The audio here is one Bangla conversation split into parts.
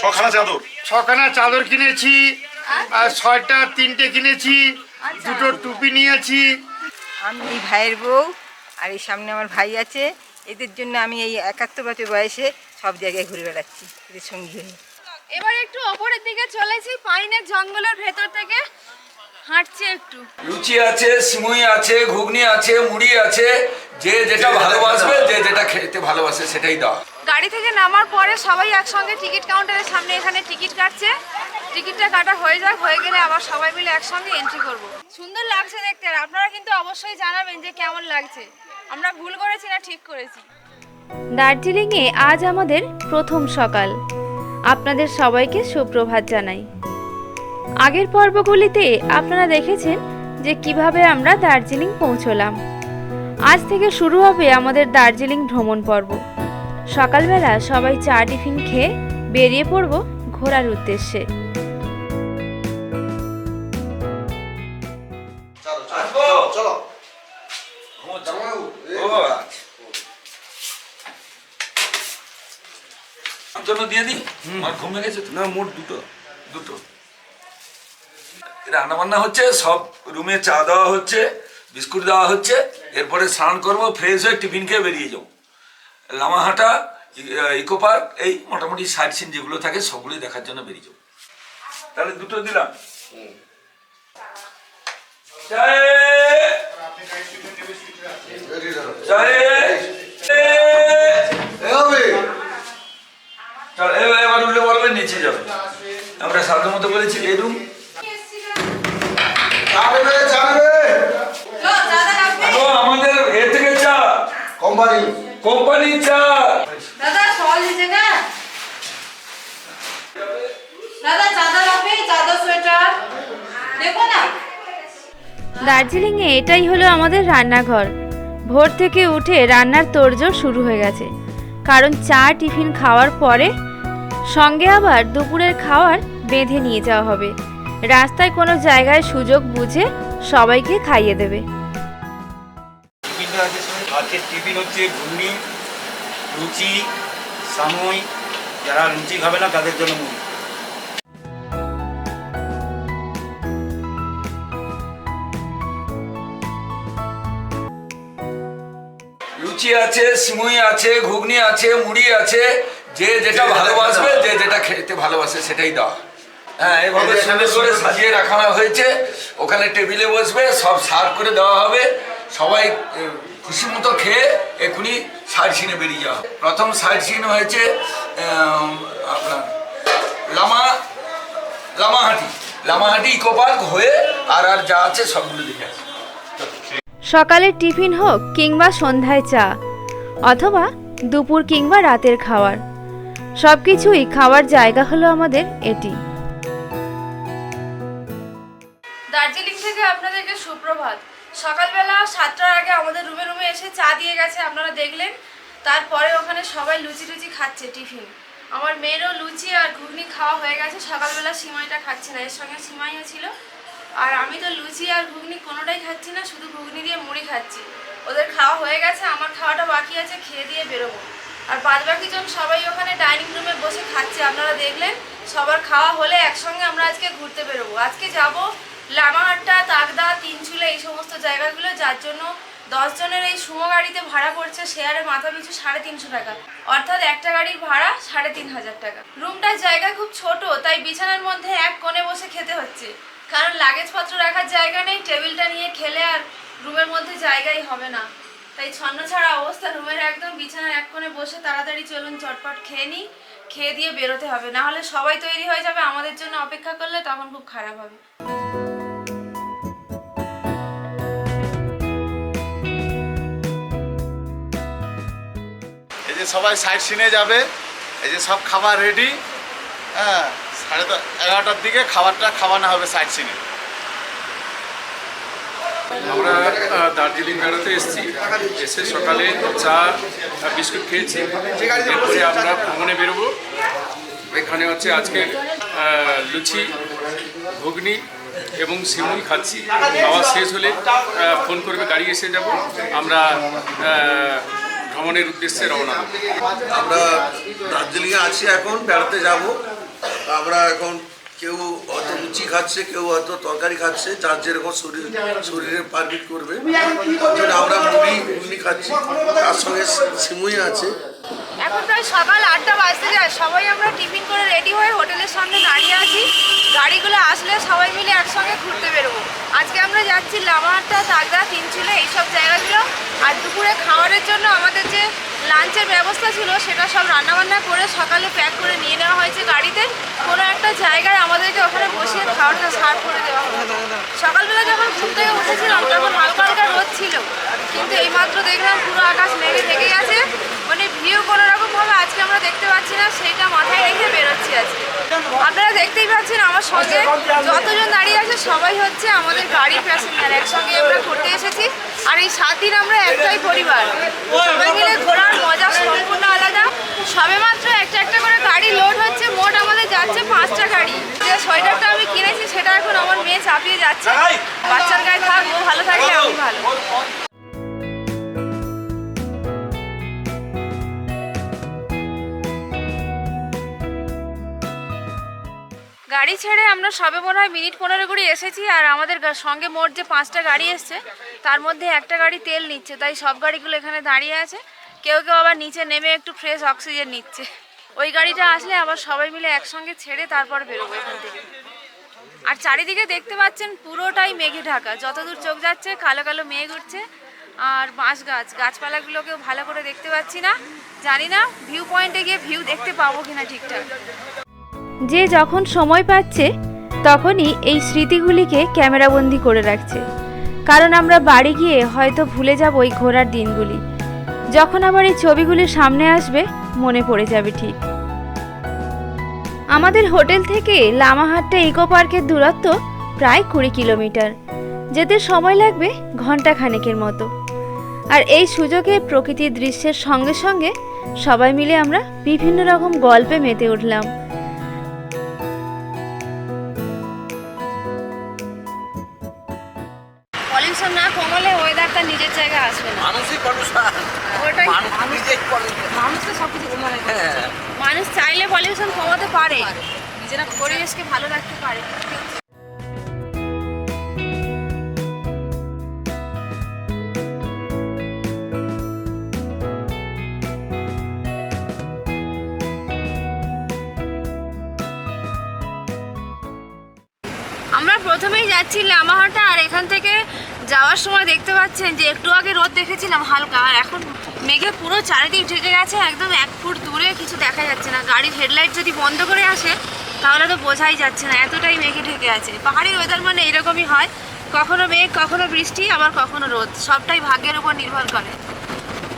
ছখানা চাদর। ছখানা চাদর কিনেছি আর ছয়টা তিনটে কিনেছি আচ্ছা। দুটো টুপি নিয়েছি। আমি এই ভাইয়ের বউ আর এই সামনে আমার ভাই আছে। এদের জন্য আমি এই একাত্তর বছর বয়সে সব জায়গায় ঘুরে বেড়াচ্ছি এদের সঙ্গী। হয়ে এবার একটু ওপরের দিকে চলেছি পাইনের জঙ্গলের ভেতর থেকে। হাঁটছি একটু। লুচি আছে সিমুই আছে ঘুগনি আছে মুড়ি আছে যে যেটা ভালোবাসবে যে যেটা খেতে ভালোবাসে সেটাই দাও। গাড়ি থেকে নামার পরে সবাই একসঙ্গে টিকিট কাউন্টারের সামনে এখানে টিকিট কাটছে। টিকিটটা কাটা হয়ে যাক হয়ে গেলে আবার সবাই মিলে একসঙ্গে এন্ট্রি করব। সুন্দর লাগছে দেখতে আর আপনারা কিন্তু অবশ্যই জানাবেন যে কেমন লাগছে। আমরা ভুল করেছি না ঠিক করেছি? দার্জিলিংয়ে আজ আমাদের প্রথম সকাল। আপনাদের সবাইকে সুপ্রভাত জানাই। আগের পর্বগুলিতে আপনারা দেখেছেন যে কীভাবে আমরা দার্জিলিং পৌঁছলাম। আজ থেকে শুরু হবে আমাদের দার্জিলিং ভ্রমণ পর্ব। সকালবেলা সবাই চা টিফিন খেয়ে বেরিয়ে পড়ব ঘোরার উদ্দেশ্যে। জন্য দিয়ে দিই? আমার ঘুমে গেছে না মোট দুটো। দুটো। রান্না বান্না হচ্ছে সব রুমে চা দেওয়া হচ্ছে বিস্কুট দেওয়া হচ্ছে এরপরে স্নান করব ফ্রেশ হয়ে টিফিন খেয়ে বেরিয়ে যাব। লামাহাটা ইকো পার্ক এই মোটামুটি সাইড সিন যেগুলো থাকে সবগুলোই দেখার জন্য বেরিয়ে যাব। তাহলে দুটো দিলাম। এবার উঠলে বলবেন নিচে যাবে। আমরা সাধ্য মতো বলেছি এই রুম দার্জিলিং এ দার্জিলিংয়ে এটাই হলো আমাদের রান্নাঘর। ভোর থেকে উঠে রান্নার তোড়জোড় শুরু হয়ে গেছে। কারণ চা টিফিন খাওয়ার পরে সঙ্গে আবার দুপুরের খাওয়ার বেঁধে নিয়ে যাওয়া হবে। রাস্তায় কোনো জায়গায় সুযোগ বুঝে সবাইকে খাইয়ে দেবে। আজকের টিফিন হচ্ছে ঘুগনি লুচি সামই। যারা লুচি খাবে না তাদের জন্য মুড়ি। লুচি আছে সিমুই আছে ঘুগনি আছে মুড়ি আছে। যে যেটা ভালোবাসবে যে যেটা খেতে ভালোবাসে সেটাই দাও। হ্যাঁ এভাবে সুন্দর করে সাজিয়ে রাখা হয়েছে। ওখানে টেবিলে বসবে সব সার্ভ করে দেওয়া হবে। সবাই খুশি মতো খেয়ে এখনই সাইড সিনে বেরিয়ে যাওয়া প্রথম সাইড সিন হয়েছে আপনার লামা লামাহাটি। লামাহাটি ইকো পার্ক হয়ে আর আর যা আছে সবগুলো দেখে আসবে। সকালের টিফিন হোক কিংবা সন্ধ্যায় চা অথবা দুপুর কিংবা রাতের খাওয়ার সব কিছুই খাওয়ার জায়গা হলো আমাদের এটি। দার্জিলিং থেকে আপনাদেরকে সুপ্রভাত। সকালবেলা সাতটার আগে আমাদের রুমে রুমে এসে চা দিয়ে গেছে, আপনারা দেখলেন। তারপরে ওখানে সবাই লুচি টুচি খাচ্ছে টিফিন। আমার মেয়েরও লুচি আর ঘুগনি খাওয়া হয়ে গেছে, সকালবেলা সিমাইটা খাচ্ছে না, এর সঙ্গে সিমাইও ছিল। আর আমি তো লুচি আর ঘুগনি কোনোটাই খাচ্ছি না, শুধু ঘুগনি দিয়ে মুড়ি খাচ্ছি। ওদের খাওয়া হয়ে গেছে, আমার খাওয়াটা বাকি আছে, খেয়ে দিয়ে বেরোবো। আর বাদ বাকি জন সবাই ওখানে ডাইনিং রুমে বসে খাচ্ছে, আপনারা দেখলেন। সবার খাওয়া হলে একসঙ্গে আমরা আজকে ঘুরতে বেরোবো। আজকে যাব লামাহাট্টা, তাগদা, তিনচুলে এই সমস্ত জায়গাগুলো, যার জন্য দশজনের এই সুমো গাড়িতে ভাড়া পড়ছে শেয়ারে মাথা পিছু সাড়ে তিনশো টাকা। অর্থাৎ একটা গাড়ির ভাড়া সাড়ে তিন হাজার টাকা। রুমটার জায়গা খুব ছোট, তাই বিছানার মধ্যে এক কোণে বসে খেতে হচ্ছে। কারণ লাগেজপত্র রাখার জায়গা নেই, টেবিলটা নিয়ে খেলে আর রুমের মধ্যে জায়গাই হবে না। তাই ছন্ন ছাড়া অবস্থা, রুমের একদম বিছানার এক কোণে বসে তাড়াতাড়ি চলুন, চটপট খেয়ে নিই, খেয়ে দিয়ে বেরোতে হবে। না হলে সবাই তৈরি হয়ে যাবে, আমাদের জন্য অপেক্ষা করলে তখন খুব খারাপ হবে। সবাই সাইড সিনে যাবে। এই যে সব খাবার রেডি হ্যাঁ সাড়ে এগারোটার দিকে খাবারটা খাওয়ানো হবে সাইড সিনে। আমরা দার্জিলিং বেড়াতে এসেছি। এসে সকালে চা বিস্কুট খেয়েছি। এরপরে আমরা ভ্রমণে বেরোবো। এখানে হচ্ছে আজকে লুচি, ঘুগনি এবং সিমুই খাচ্ছি। খাওয়া শেষ হলে ফোন করবে, গাড়ি এসে যাব। আমরা ভ্রমণের উদ্দেশ্যে রওনা আমরা দার্জিলিংয়ে আছি এখন, বেড়াতে যাব। আমরা এখন কেউ হয়তো লুচি খাচ্ছে, কেউ হয়তো তরকারি খাচ্ছে, যার যেরকম শরীর শরীরে পারমিট করবে। আমরা মুড়ি মুড়ি খাচ্ছি। তার সঙ্গে সিমুই আছে। এখন প্রায় সকাল আটটা বাজতে যায়। সবাই আমরা টিফিন করে রেডি হয়ে হোটেলের সামনে দাঁড়িয়ে আছি। গাড়িগুলো আসলে সবাই মিলে একসঙ্গে ঘুরতে বেরোবো। আজকে আমরা যাচ্ছি লামাহাট্টা তাগদা তিনচুলে এইসব জায়গাগুলো। আর দুপুরে খাওয়ারের জন্য আমাদের যে লাঞ্চের ব্যবস্থা ছিল, সেটা সব রান্নাবান্না করে সকালে প্যাক করে নিয়ে নেওয়া হয়েছে গাড়িতে। কোনো একটা জায়গায় আমাদেরকে ওখানে বসিয়ে খাবারটা সার্ভ করে দেওয়া হবে সকালবেলা যখন ঘুম থেকে উঠেছিলাম, তখন হালকা হালকা রোদ ছিল। কিন্তু এইমাত্র দেখলাম পুরো আকাশ মেঘে থেকে গেছে। ভিউ ভাবে আজকে আমরা দেখতে পাচ্ছি না সেইটা মাথায় রেখে বেরোচ্ছি আজকে। আপনারা দেখতেই পাচ্ছেন আমার সঙ্গে যতজন দাঁড়িয়ে আছে, সবাই হচ্ছে আমাদের গাড়ি প্যাসেঞ্জার একসঙ্গে আমরা ঘুরতে এসেছি। আর এই সাত দিন আমরা একটাই পরিবার। সবাই মিলে ঘোরার মজা সম্পূর্ণ আলাদা। সবে মাত্র একটা একটা করে গাড়ি লোড হচ্ছে, মোট আমাদের যাচ্ছে পাঁচটা গাড়ি। যে সোয়েটারটা আমি কিনেছি, সেটা এখন আমার মেয়ে চাপিয়ে যাচ্ছে। বাচ্চার গায়ে থাক, ও ভালো থাকলে আমি ভালো। গাড়ি ছেড়ে আমরা সবে মনে হয় মিনিট পনেরো করে এসেছি আর আমাদের সঙ্গে মোট যে পাঁচটা গাড়ি এসছে, তার মধ্যে একটা গাড়ি তেল নিচ্ছে, তাই সব গাড়িগুলো এখানে দাঁড়িয়ে আছে। কেউ কেউ আবার নিচে নেমে একটু ফ্রেশ অক্সিজেন নিচ্ছে। ওই গাড়িটা আসলে আবার সবাই মিলে একসঙ্গে ছেড়ে তারপর বেরোবো এখান থেকে। আর চারিদিকে দেখতে পাচ্ছেন পুরোটাই মেঘে ঢাকা। যতদূর চোখ যাচ্ছে, কালো কালো মেঘ উঠছে। আর বাঁশ গাছ, গাছপালাগুলোকেও ভালো করে দেখতে পাচ্ছি না। জানি না ভিউ পয়েন্টে গিয়ে ভিউ দেখতে পাবো কিনা ঠিকঠাক। যে যখন সময় পাচ্ছে, তখনই এই স্মৃতিগুলিকে ক্যামেরাবন্দি করে রাখছে। কারণ আমরা বাড়ি গিয়ে হয়তো ভুলে যাব ওই ঘোরার দিনগুলি। যখন আবার এই ছবিগুলি সামনে আসবে, মনে পড়ে যাবে ঠিক। আমাদের হোটেল থেকে লামাহাট্টা ইকো পার্কের দূরত্ব প্রায় কুড়ি কিলোমিটার। যেতে সময় লাগবে ঘণ্টা খানেকের মতো। আর এই সুযোগে প্রকৃতির দৃশ্যের সঙ্গে সঙ্গে সবাই মিলে আমরা বিভিন্ন রকম গল্পে মেতে উঠলাম। পরিবেশকে ভালো রাখতে পারে। আমরা প্রথমেই যাচ্ছি লামাহাটা, আর এখান থেকে যাওয়ার সময় দেখতে পাচ্ছেন যে একটু আগে রোদ দেখেছিলাম হালকা, আর এখন মেঘে পুরো চারিদিক ঢেকে গেছে, একদম এক ফুট দূরে, কিছু দেখা যাচ্ছে না। গাড়ির হেডলাইট যদি বন্ধ করে আসে তাহলে তো বোঝাই যাচ্ছে না, এতটাই মেঘে ঢেকে আছে। পাহাড়ির ওয়েদার মানে এরকমই হয়, কখনো মেঘ, কখনো বৃষ্টি, আবার কখনো রোদ, সবটাই ভাগ্যের উপর নির্ভর করে।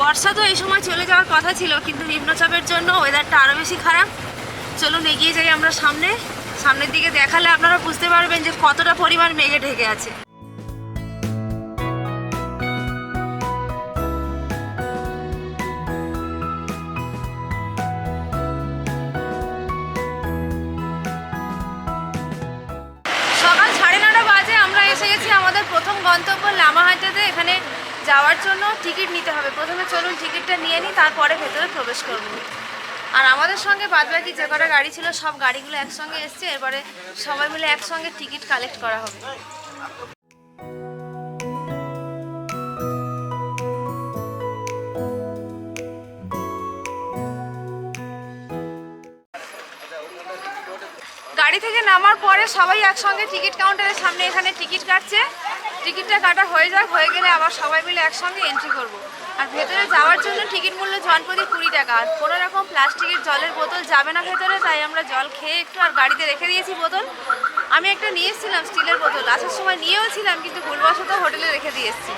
বর্ষা তো এই সময় চলে যাওয়ার কথা ছিল, কিন্তু নিম্নচাপের জন্য ওয়েদারটা আরও বেশি খারাপ। চলুন এগিয়ে যাই আমরা সামনে। সামনের দিকে দেখালে আপনারা বুঝতে পারবেন যে কতটা পরিমাণ মেঘে ঢেকে আছে। গন্তব্য লামাহাটাতে এখানে যাওয়ার জন্য টিকিট নিতে হবে। প্রথমে চলুন টিকিটটা নিয়ে নিই, তারপরে ভেতরে প্রবেশ করব। আর আমাদের সঙ্গে বাদবাকি যে কটা গাড়ি ছিল, সব গাড়িগুলো একসঙ্গে এসছে, এবারে সবাই মিলে একসঙ্গে টিকিট কালেক্ট করা হবে। গাড়ি থেকে নামার পরে সবাই একসঙ্গে টিকিট কাউন্টারের সামনে এখানে টিকিট কাটছে। টিকিটটা কাটা হয়ে যাক, হয়ে গেলে আবার সবাই মিলে একসঙ্গে এন্ট্রি করব। আর ভেতরে যাওয়ার জন্য টিকিট মূল্য জনপ্রতি কুড়ি টাকা। আর কোনো রকম প্লাস্টিকের জলের বোতল যাবে না ভেতরে, তাই আমরা জল খেয়ে একটু আর গাড়িতে রেখে দিয়েছি বোতল। আমি একটা নিয়ে এসেছিলাম স্টিলের বোতল, আসার সময় নিয়েও ছিলাম, কিন্তু ভুলবশত হোটেলে রেখে দিয়ে এসেছি।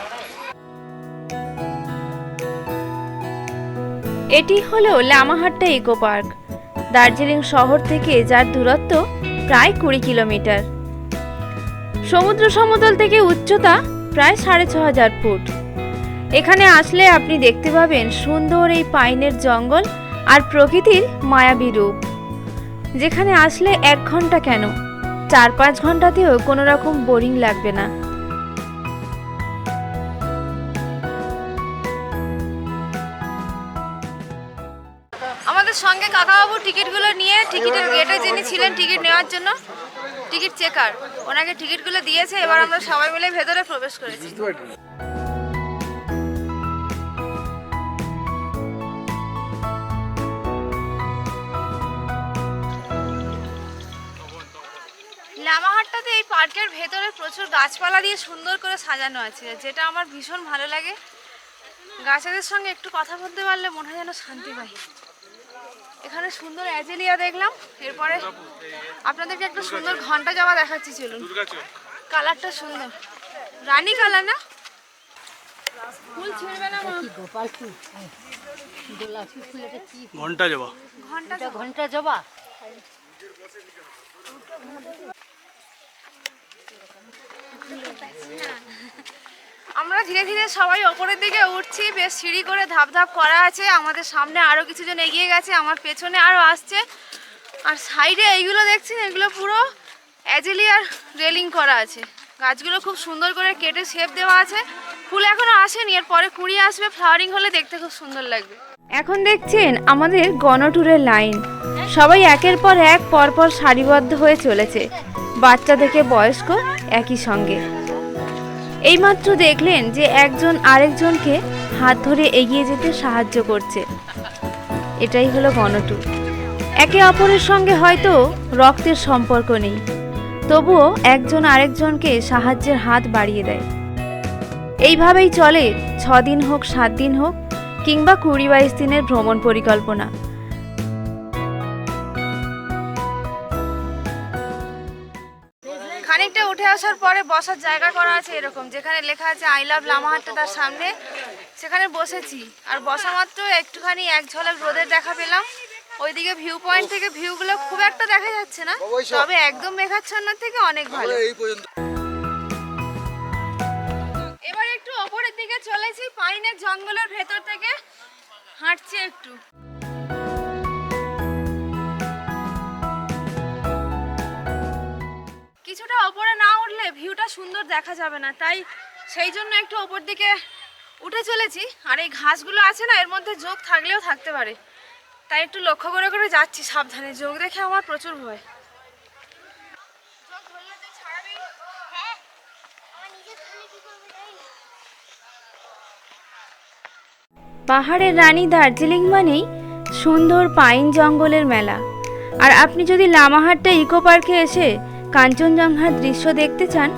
এটি হলো লামাহাট্টা ইকো পার্ক, দার্জিলিং শহর থেকে যার দূরত্ব প্রায় কুড়ি কিলোমিটার। সমুদ্র সমতল থেকে উচ্চতা প্রায় সাড়ে ছ হাজার ফুট। এখানে আসলে আপনি দেখতে পাবেন সুন্দর এই পাইনের জঙ্গল আর প্রকৃতির মায়াবী রূপ। যেখানে আসলে এক ঘণ্টা কেন? চার পাঁচ ঘন্টাতেও কোনো রকম বোরিং লাগবে না। আমাদের সঙ্গে কাকাবাবু টিকিটগুলো নিয়ে টিকিটের গেটে যিনি ছিলেন টিকিট নেওয়ার জন্য টিকিট চেকার। ওনাকে টিকিটগুলো দিয়েছে এবার আমরা সবাই মিলে ভেতরে প্রবেশ করেছি। লামাহাটটাতে এই পার্কের ভেতরে প্রচুর গাছপালা দিয়ে সুন্দর করে সাজানো আছে যেটা আমার ভীষণ ভালো লাগে। গাছেদের সঙ্গে একটু কথা বলতে পারলে মনে হয় যেন শান্তি পাই। এখানে সুন্দর অ্যাজেলিয়া দেখলাম এরপরে আপনাদেরকে একটা সুন্দর ঘণ্টা জবা দেখাচ্ছি চলুন। কালারটা সুন্দর। রানী কালার না? ফুল ছিঁড়বে না মা? ঘণ্টা যাবা ঘণ্টা ঘণ্টা জবা? আমরা ধীরে ধীরে সবাই ওপরের দিকে উঠছি, বেশ সিঁড়ি করে ধাপ ধাপ করা আছে। আমাদের সামনে আরও কিছুজন এগিয়ে গেছে, আমার পেছনে আরও আসছে। আর সাইডে এইগুলো দেখছেন, এগুলো পুরো অ্যাজেলিয়ার রেলিং করা আছে। গাছগুলো খুব সুন্দর করে কেটে শেপ দেওয়া আছে। ফুল এখনও আসেনি এর পরে কুড়ি আসবে, ফ্লাওয়ারিং হলে দেখতে খুব সুন্দর লাগবে। এখন দেখছেন আমাদের গণটুরের লাইন। সবাই একের পর এক পরপর সারিবদ্ধ হয়ে চলেছে। বাচ্চা থেকে বয়স্ক একই সঙ্গে। এইমাত্র দেখলেন যে একজন আরেকজনকে হাত ধরে এগিয়ে যেতে সাহায্য করছে। এটাই হলো গণটুর একে অপরের সঙ্গে হয়তো রক্তের সম্পর্ক নেই, তবুও একজন আরেকজনকে সাহায্যের হাত বাড়িয়ে দেয়। এইভাবেই চলে ছ দিন হোক সাত দিন হোক, কিংবা কুড়ি বাইশ দিনের ভ্রমণ পরিকল্পনা। আসার পরে বসার জায়গা করা আছে এরকম যেখানে লেখা আছে আই লাভ লামাহাট্টা তার সামনে। সেখানে বসেছি। আর বসা মাত্র একটুখানি এক ঝলক রোদের দেখা পেলাম। ওইদিকে ভিউ পয়েন্ট থেকে ভিউগুলো খুব একটা দেখা যাচ্ছে না তবে একদম মেঘাচ্ছন্ন থেকে অনেক ভালো। এবার একটু ওপরের দিকে চলেছি পাইনের জঙ্গলের ভেতর থেকে হাঁটছি একটু। সুন্দর দেখা যাবে না, তাই সেই জন্য একটু ওপর দিকে উঠে চলেছি। আর এই ঘাসগুলো আছে না, এর মধ্যে যোগ থাকলেও থাকতে পারে। তাই একটু লক্ষ্য করে করে যাচ্ছি সাবধানে। যোগ দেখে আমার প্রচুর ভয়। পাহাড়ের রানী দার্জিলিং মানেই সুন্দর পাইন জঙ্গলের মেলা। আর আপনি যদি লামাহাট্টা ইকো পার্কে এসে কাঞ্চনজঙ্ঘার দৃশ্য দেখতে চান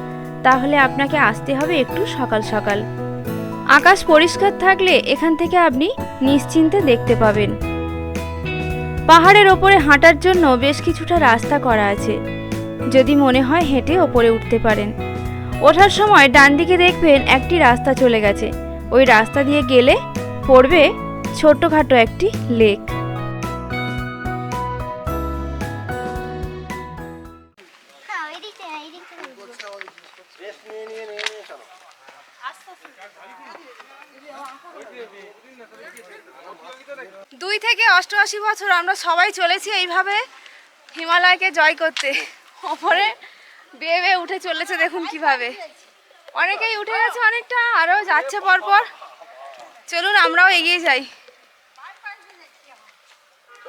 তাহলে আপনাকে আসতে হবে একটু সকাল সকাল। আকাশ পরিষ্কার থাকলে এখান থেকে আপনি নিশ্চিন্তে দেখতে পাবেন। পাহাড়ের ওপরে হাঁটার জন্য বেশ কিছুটা রাস্তা করা আছে। যদি মনে হয় হেঁটে ওপরে উঠতে পারেন। ওঠার সময় ডান দিকে দেখবেন একটি রাস্তা চলে গেছে। ওই রাস্তা দিয়ে গেলে পড়বে ছোট্টখাটো একটি লেক। থেকে অষ্টআশি বছর আমরা সবাই চলেছি এইভাবে হিমালয়কে জয় করতে। ওপরে বেয়ে বেয়ে উঠে চলেছে দেখুন কীভাবে। অনেকেই উঠে গেছে অনেকটা, আরও যাচ্ছে পরপর। চলুন আমরাও এগিয়ে যাই।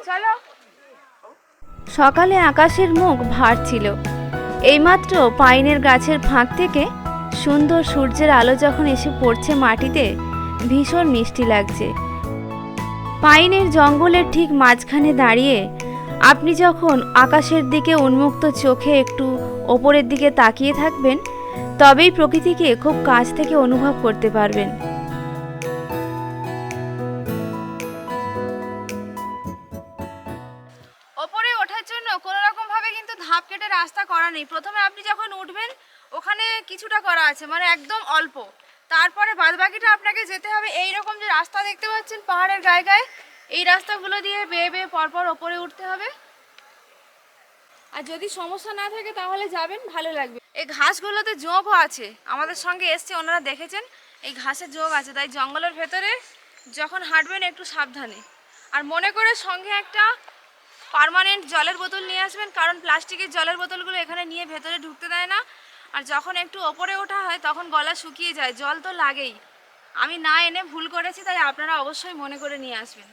চলো। সকালে আকাশের মুখ ভার ছিল। এইমাত্র পাইনের গাছের ফাঁক থেকে সুন্দর সূর্যের আলো যখন এসে পড়ছে মাটিতে, ভীষণ মিষ্টি লাগছে। পাইনের জঙ্গলের ঠিক মাঝখানে দাঁড়িয়ে আপনি যখন আকাশের দিকে উন্মুক্ত চোখে একটু ওপরের দিকে তাকিয়ে থাকবেন, তবেই প্রকৃতিকে খুব কাছ থেকে অনুভব করতে পারবেন। এই রাস্তাগুলো দিয়ে বেয়ে বেয়ে পরপর ওপরে উঠতে হবে। আর যদি সমস্যা না থাকে তাহলে যাবেন ভালো লাগবে। এই ঘাসগুলোতে যোগও আছে। আমাদের সঙ্গে এসছে ওনারা দেখেছেন এই ঘাসের যোগ আছে। তাই জঙ্গলের ভেতরে যখন হাঁটবেন একটু সাবধানে। আর মনে করে সঙ্গে একটা পার্মানেন্ট জলের বোতল নিয়ে আসবেন কারণ প্লাস্টিকের জলের বোতলগুলো এখানে নিয়ে ভেতরে ঢুকতে দেয় না। আর যখন একটু ওপরে ওঠা হয় তখন গলা শুকিয়ে যায়। জল তো লাগেই। আমি না এনে ভুল করেছি তাই আপনারা অবশ্যই মনে করে নিয়ে আসবেন।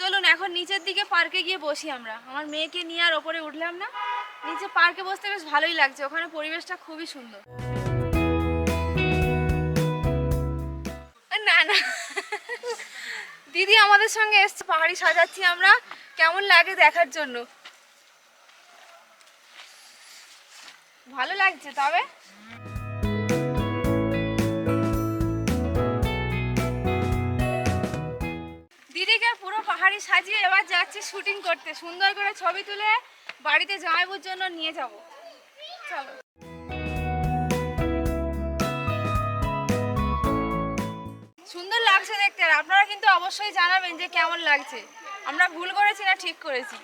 চলুন, এখন নিচের দিকে পার্কে গিয়ে বসি আমরা। আমার মেয়েকে নিয়ে আর ওপরে উঠলাম না। নিচে পার্কে বসতে বেশ ভালোই লাগছে। ওখানে পরিবেশটা খুবই সুন্দর। না না। দিদি আমাদের সঙ্গে এসছে, পাহাড়ি সাজাচ্ছি আমরা। কেমন লাগে দেখার জন্য? ভালো লাগছে, তবে? পাহাড়ি সাজিয়ে এবার যাচ্ছি শুটিং করতে। সুন্দর করে ছবি তুলে বাড়িতে জামাইবুর জন্য নিয়ে যাব। চলো। সুন্দর লাগছে দেখতে। আর আপনারা কিন্তু অবশ্যই জানাবেন যে কেমন লাগছে। আমরা ভুল করেছি না ঠিক করেছি?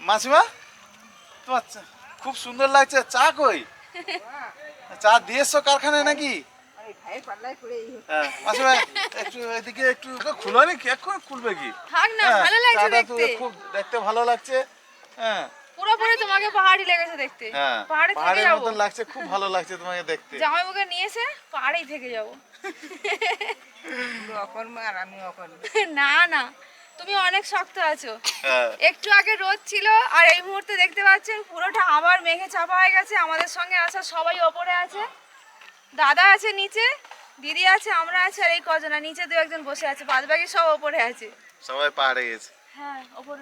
মাসিমা? তোমার চা- খুব সুন্দর লাগছে। চা কই? চা দিয়েছ কারখানায় নাকি? একটু এদিকে একটু খুলো নি এখন খুলবে কি? থাক না হ্যাঁ, ভালো লাগছে দেখতে। খুব দেখতে ভালো লাগছে হ্যাঁ। পুরোপুরি তোমাকে পাহাড়ি লেগেছে দেখতে। হ্যাঁ পাহাড়ে থেকে পাহাড়ের মতন লাগছে খুব ভালো লাগছে তোমাকে দেখতে। জামাইবুকে নিয়েছে পাহাড়েই থেকে যাব। পুরো আর আমি না না তুমি অনেক শক্ত আছো। হ্যাঁ। একটু আগে রোদ ছিল আর এই মুহূর্তে দেখতে পাচ্ছেন পুরোটা আবার মেঘে চাপা হয়ে গেছে। আমাদের সঙ্গে আসা সবাই ওপরে আছে। দাদা আছে নিচে দিদি আছে আমরা আছে আর এই কজন আর নিচে দু একজন বসে আছে বাদ বাকি সব ওপরে আছে। সবাই পাহাড়ে গেছে। হ্যাঁ ওপরে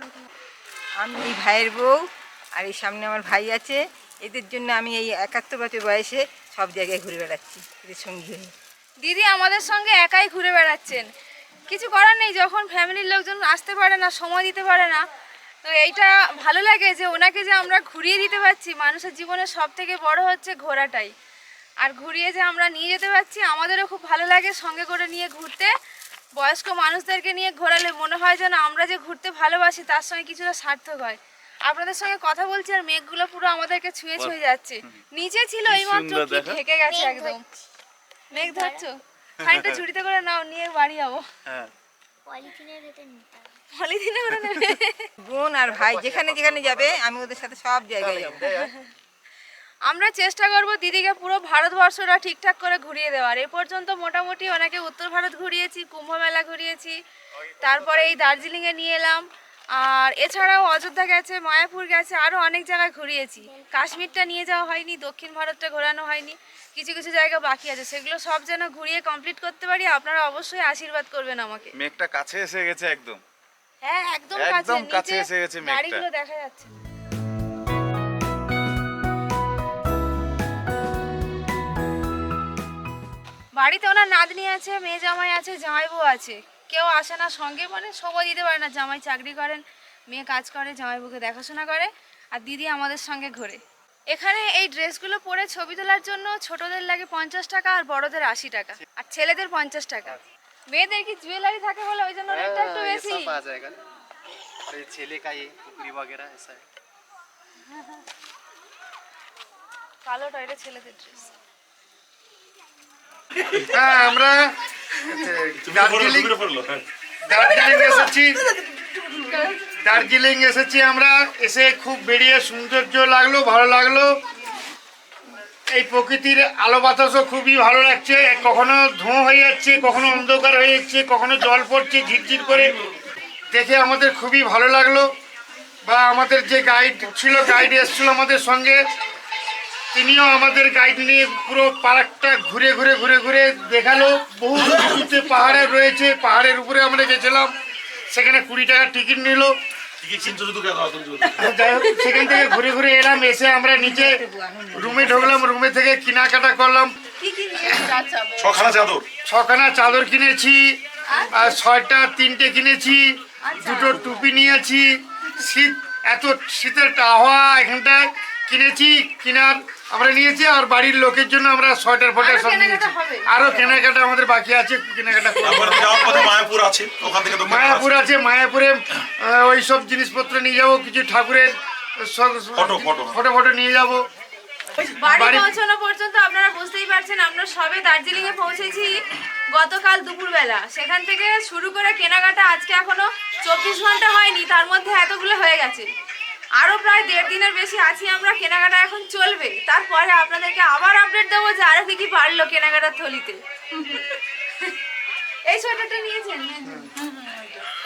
আমি এই ভাইয়ের বউ আর এই সামনে আমার ভাই আছে। এদের জন্য আমি এই একাত্তর বছর বয়সে সব জায়গায় ঘুরে বেড়াচ্ছি এদের সঙ্গী হয়ে দিদি আমাদের সঙ্গে একাই ঘুরে বেড়াচ্ছেন। কিছু করার নেই যখন ফ্যামিলির লোকজন আসতে পারে না সময় দিতে পারে না তো এইটা ভালো লাগে যে ওনাকে যে আমরা ঘুরিয়ে দিতে পারছি মানুষের জীবনে সব থেকে বড় হচ্ছে ঘোরাটাই। আর ঘুরিয়ে যে আমরা নিয়ে যেতে পারছি আমাদেরও খুব ভালো লাগে সঙ্গে করে নিয়ে ঘুরতে। বয়স্ক মানুষদেরকে নিয়ে ঘোরালে মনে হয় যেন আমরা যে ঘুরতে ভালোবাসি তার সঙ্গে কিছুটা সার্থক হয়। আপনাদের সঙ্গে কথা বলছি আর মেঘগুলো পুরো আমাদেরকে ছুঁয়ে ছুঁয়ে যাচ্ছে। নিচে ছিল এই মাত্র কি ঢেকে গেছে একদম। মেঘ ধরছো। খানিকটা ঝুড়িতে করে নাও নিয়ে বাড়ি যাব। হ্যাঁ। বোন আর ভাই যেখানে যেখানে যাবে আমি ওদের সাথে সব জায়গায় যাব। আমরা চেষ্টা করব দিদিকে পুরো ভারতবর্ষটা ঠিকঠাক করে ঘুরিয়ে দেওয়ার। এ পর্যন্ত মোটামুটি ওনাকে উত্তর ভারত ঘুরিয়েছি কুম্ভ মেলা ঘুরিয়েছি তারপরে এই দার্জিলিংয়ে নিয়ে এলাম। আর এছাড়াও অযোধ্যা গেছে মায়াপুর গেছে আরও অনেক জায়গায় ঘুরিয়েছি। কাশ্মীরটা নিয়ে যাওয়া হয়নি দক্ষিণ ভারতটা ঘোরানো হয়নি কিছু কিছু জায়গা বাকি আছে। সেগুলো সব যেন ঘুরিয়ে কমপ্লিট করতে পারি আপনারা অবশ্যই আশীর্বাদ করবেন আমাকে। মেঘটা কাছে এসে গেছে একদম। হ্যাঁ একদম একদম কাছে কাছে এসে গেছে মেঘটা। গাড়িগুলো দেখা যাচ্ছে। বাড়িতে ওনার নাতনি আছে মেয়ে জামাই আছে জামাইবউ আছে কেউ আসে না সঙ্গে মানে সময় দিতে পারে না জামাই চাকরি করেন মেয়ে কাজ করে জামাইবউকে দেখাশোনা করে আর দিদি আমাদের সঙ্গে ঘোরে এখানে এই ড্রেসগুলো পরে ছবি তোলার জন্য ছোটদের লাগে পঞ্চাশ টাকা আর বড়দের আশি টাকা আর ছেলেদের পঞ্চাশ টাকা মেয়েদের কি জুয়েলারি থাকে বলে ওই জন্য রেটটা একটু বেশি आ जाएगा और ये छेले का ये टुकड़ी वगैरह ऐसा है কালোটা এটা ছেলেদের ড্রেস হ্যাঁ আমরা দার্জিলিং দার্জিলিং এসেছি। দার্জিলিং এসেছি আমরা এসে খুব বেরিয়ে সৌন্দর্য লাগল ভালো লাগল। এই প্রকৃতির আলো বাতাসও খুবই ভালো লাগছে। কখনো ধোঁ হয়ে যাচ্ছে কখনো অন্ধকার হয়ে যাচ্ছে কখনো জল পড়ছে ঝিরঝির করে। দেখে আমাদের খুবই ভালো লাগল। বা আমাদের যে গাইড ছিল গাইড এসেছিল আমাদের সঙ্গে। তিনিও আমাদের গাইড নিয়ে পুরো পার্কটা ঘুরে ঘুরে ঘুরে ঘুরে দেখাল। বহু উঁচুতে পাহাড়ে রয়েছে পাহাড়ের উপরে আমরা গেছিলাম। সেখানে কুড়ি টাকার টিকিট নিল। যাই হোক সেখান থেকে ঘুরে ঘুরে এলাম এসে আমরা নিচে রুমে ঢুকলাম রুমে থেকে কেনাকাটা করলাম। কি কি নিয়েছিস আচ্ছা ছখানা চাদর। ছখানা চাদর কিনেছি আর ছয়টা তিনটে কিনেছি দুটো টুপি নিয়েছি। শীত এত শীতের আবহাওয়া এখানটায়। কিনেছি কিনার আমরা নিয়েছি আর বাড়ির লোকের জন্য আমরা সোয়েটার ফোটার সব নিয়েছি। কেনাকাটা আরও কেনাকাটা আমাদের বাকি আছে কেনাকাটা মায়াপুর আছে ওখান থেকে মায়াপুর আছে। মায়াপুরে ওই সব জিনিসপত্র নিয়ে যাব কিছু ঠাকুরের ফটো, ফটো। ফটো ফটো নিয়ে যাব। বাড়ি বাড়ি- পৌঁছানো পর্যন্ত আপনারা বুঝতেই পারছেন আমরা সবে দার্জিলিং এ পৌঁছেছি গতকাল দুপুরবেলা। সেখান থেকে শুরু করে কেনাকাটা আজকে এখনও চব্বিশ ঘণ্টা হয়নি তার মধ্যে এতগুলো হয়ে গেছে। আরও প্রায় দেড় দিনের বেশি আছি আমরা কেনাকাটা এখন চলবে। তারপরে আপনাদেরকে আবার আপডেট দেবো যে আরও কি কি পারল কেনাকাটার থলিতে। এই সোয়েটারটা নিয়েছেন?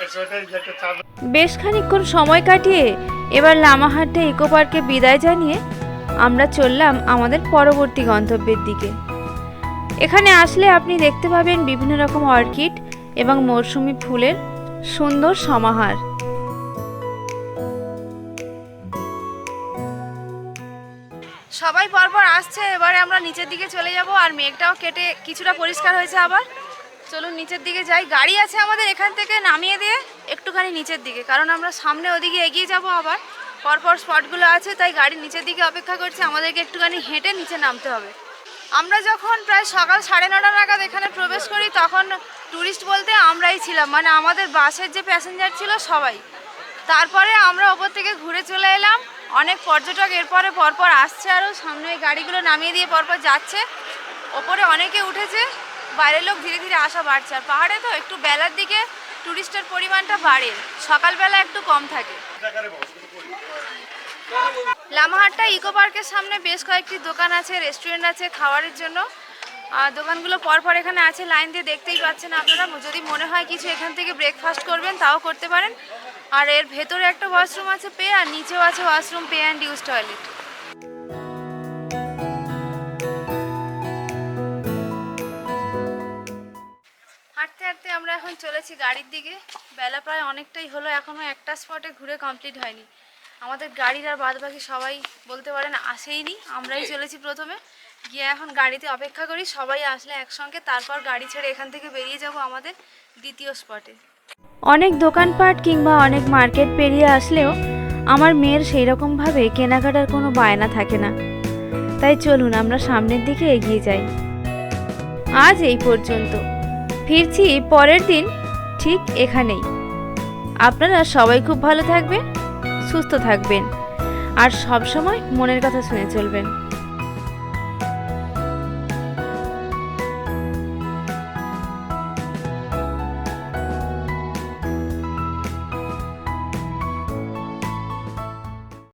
এই সোয়েটার যেটা চাদর। বেশ খানিকক্ষণ সময় কাটিয়ে এবার লামাহাটে ইকো পার্কে বিদায় জানিয়ে আমরা চললাম আমাদের পরবর্তী গন্তব্যের দিকে। এখানে আসলে আপনি দেখতে পাবেন বিভিন্ন রকম অর্কিড এবং মরশুমি ফুলের সুন্দর সমাহার। সবাই পরপর আসছে, এবারে আমরা নিচের দিকে চলে যাব আর মেঘটাও কেটে কিছুটা পরিষ্কার হয়েছে আবার। চলুন নিচের দিকে যাই। গাড়ি আছে আমাদের এখান থেকে নামিয়ে দিয়ে একটুখানি নিচের দিকে, কারণ আমরা সামনে ওদিকে এগিয়ে যাব আবার। পরপর স্পটগুলো আছে, তাই গাড়ি নিচের দিকে অপেক্ষা করছে। আমাদেরকে একটুখানি হেঁটে নিচে নামতে হবে। আমরা যখন প্রায় সকাল সাড়ে নটা নাগাদ এখানে প্রবেশ করি, তখন ট্যুরিস্ট বলতে আমরাই ছিলাম। মানে আমাদের বাসের যে প্যাসেঞ্জার ছিল সবাই। তারপরে আমরা ওপর থেকে ঘুরে চলে এলাম। অনেক পর্যটক এরপরে পরপর আসছে আরও সামনে ওই গাড়িগুলো নামিয়ে দিয়ে পরপর যাচ্ছে। ওপরে অনেকে উঠেছে, বাইরের লোক ধীরে ধীরে আসা বাড়ছে। আর পাহাড়ে তো একটু বেলার দিকে ট্যুরিস্টের পরিমাণটা বাড়ে, সকালবেলা একটু কম থাকে। লামাহাট্টা ইকো পার্কের সামনে বেশ কয়েকটি দোকান আছে, রেস্টুরেন্ট আছে খাবারের জন্য। দোকানগুলো পরপর এখানে আছে, লাইন দিয়ে দেখতেই পাচ্ছেন আপনারা। যদি মনে হয় কিছু এখান থেকে ব্রেকফাস্ট করবেন, তাও করতে পারেন। আর এর ভেতরে একটা ওয়াশরুম আছে পে, আর নিচেও আছে washroom pay and use toilet হাঁটতে হাঁটতে আমরা এখন চলেছি গাড়ির দিকে। বেলা প্রায় অনেকটাই হলো এখনও একটা স্পটে ঘুরে কমপ্লিট হয়নি। আমাদের গাড়ির আর বাদ বাকি সবাই বলতে পারেন আসেইনি আমরাই চলেছি প্রথমে। গিয়ে এখন গাড়িতে অপেক্ষা করি সবাই আসলে একসঙ্গে তারপর গাড়ি ছেড়ে এখান থেকে বেরিয়ে যাব আমাদের দ্বিতীয় স্পটে। অনেক দোকানপাট কিংবা অনেক মার্কেট পেরিয়ে আসলেও আমার মেয়ের সেই রকমভাবে কেনাকাটার কোনো বায়না থাকে না। তাই চলুন আমরা সামনের দিকে এগিয়ে যাই। আজ এই পর্যন্ত। ফিরছি পরের দিন ঠিক এখানেই। আপনারা সবাই খুব ভালো থাকবেন। সুস্থ থাকবেন। আর সব সময় মনের কথা শুনে চলবেন।